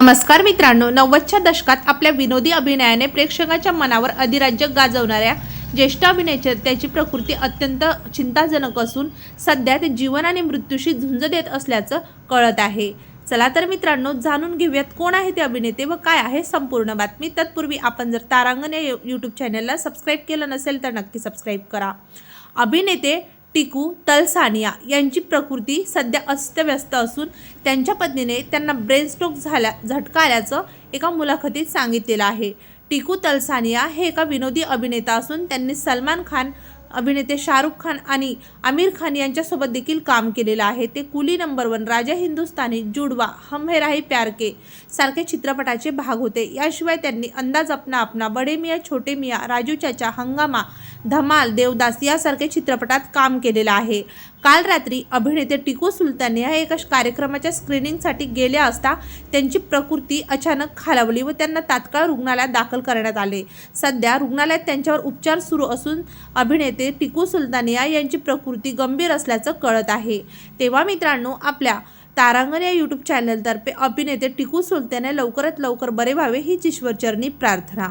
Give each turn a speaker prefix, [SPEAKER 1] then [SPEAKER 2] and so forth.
[SPEAKER 1] नमस्कार मित्रांनो नव्वदच्या दशकात आपल्या विनोदी अभिनयाने प्रेक्षकाच्या मनावर अधिराज्य गाजवणाऱ्या ज्येष्ठ अभिनेत्याची प्रकृती अत्यंत चिंताजनक असून सध्या ते जीवन आणि मृत्यूशी झुंज देत असल्याचं कळत आहे. चला तर मित्रांनो जाणून घेऊयात कोण आहे ते अभिनेते व काय आहे संपूर्ण बातमी. तत्पूर्वी आपण जर तारांगण या यूट्यूब चॅनलला सबस्क्राईब केलं नसेल तर नक्की सबस्क्राईब करा. अभिनेते टिकू तलसानिया यांची प्रकृती सध्या अस्तव्यस्त असून त्यांच्या पत्नीने त्यांना ब्रेन स्ट्रोक झाल्या झटका आल्याचं एका मुलाखतीत सांगितलेलं आहे. टिकू तलसानिया हे एका विनोदी अभिनेता असून त्यांनी सलमान खान अभिनेते शाहरुख खान आणि आमिर खान यांच्यासोबत देखील काम केलेलं आहे. ते कुली नंबर वन राजा हिंदुस्तानी जुडवा हम हे राही प्यार के सारखे चित्रपटाचे भाग होते. याशिवाय त्यांनी अंदाज अपना अपना बडे मिया छोटे मिया राजू चाचा हंगामा धमाल देवदास यासारखे चित्रपटात काम केलेलं आहे. काल रात्री अभिनेते टिकू सुलतान या एका कार्यक्रमाच्या स्क्रीनिंगसाठी गेल्या असता त्यांची प्रकृती अचानक खालावली व त्यांना तात्काळ रुग्णालयात दाखल करण्यात आले. सध्या रुग्णालयात त्यांच्यावर उपचार सुरू असून अभिनेते टिकू सुलतानिया यांची प्रकृती गंभीर असल्याचं कळत आहे. तेव्हा मित्रांनो आपल्या तारांगण या यूट्यूब चॅनलतर्फे अभिनेते टिकू सुलताने लवकरात लवकर बरे व्हावे हीच ईश्वरचरणी प्रार्थना.